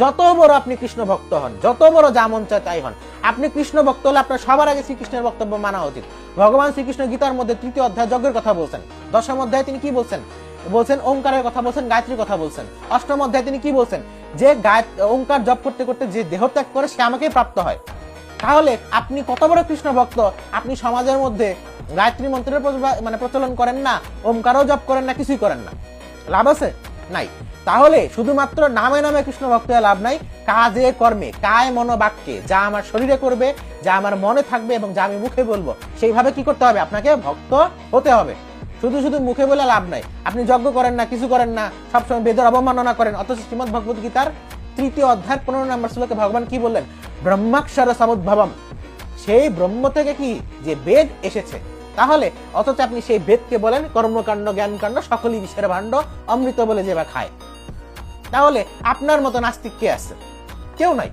যত বড় আপনি কৃষ্ণ ভক্ত হন, যত বড় যা মন চায় তাই হন। আপনি কৃষ্ণ ভক্ত হলে আপনার সবার আগে শ্রীকৃষ্ণের বক্তব্য মানা উচিত। ভগবান শ্রীকৃষ্ণ গীতার মধ্যে তৃতীয় অধ্যায় যজ্ঞের কথা বলছেন। দশম অধ্যায়ে তিনি কি বলছেন? বলছেন, ওঙ্কারের কথা বলছেন, গায়ত্রীর কথা বলছেন। অষ্টম অধ্যায়ে তিনি কি বলছেন? যে ওঙ্কার জপ করতে করতে যে দেহ ত্যাগ করে, সে আমাকেই প্রাপ্ত হয়। তাহলে আপনি কত বড় কৃষ্ণ ভক্ত? আপনি সমাজের মধ্যে গায়ত্রী মন্ত্রের মানে প্রচলন করেন না ওমকারও জপ করেন না, কিছুই করেন না। লাভ আছে? নাই। তাহলে শুধুমাত্র নামে নামে কৃষ্ণ ভক্ত লাভ নাই, কাজে, কর্মে, কায় মনোবাক্যে যা আমার শরীরে করবে, যা আমার মনে থাকবে এবং যা আমি মুখে বলব, সেইভাবে কি করতে হবে? আপনাকে ভক্ত হতে হবে। শুধু শুধু মুখে বলে লাভ নাই। আপনি যজ্ঞ করেন না, কিছু করেন না, সবসময় বেদের অবমাননা করেন। অথচ শ্রীমদ ভগবত গীতার তৃতীয় অধ্যায় পনেরো নম্বর শ্লোকে ভগবান কি বললেন? ব্রহ্মাক্ষর সমুদ্ভবম সেই ব্রহ্ম থেকে কি যে বেদ এসেছে তাহলে অথচ আপনি সেই বেদকে বলেন, কর্মকাণ্ড, জ্ঞানকাণ্ড, সকলই বিষের ভাণ্ড, অমৃত বলে যে বা খায়। তাহলে আপনার মতো নাস্তিক কে আছে? কেউ নাই।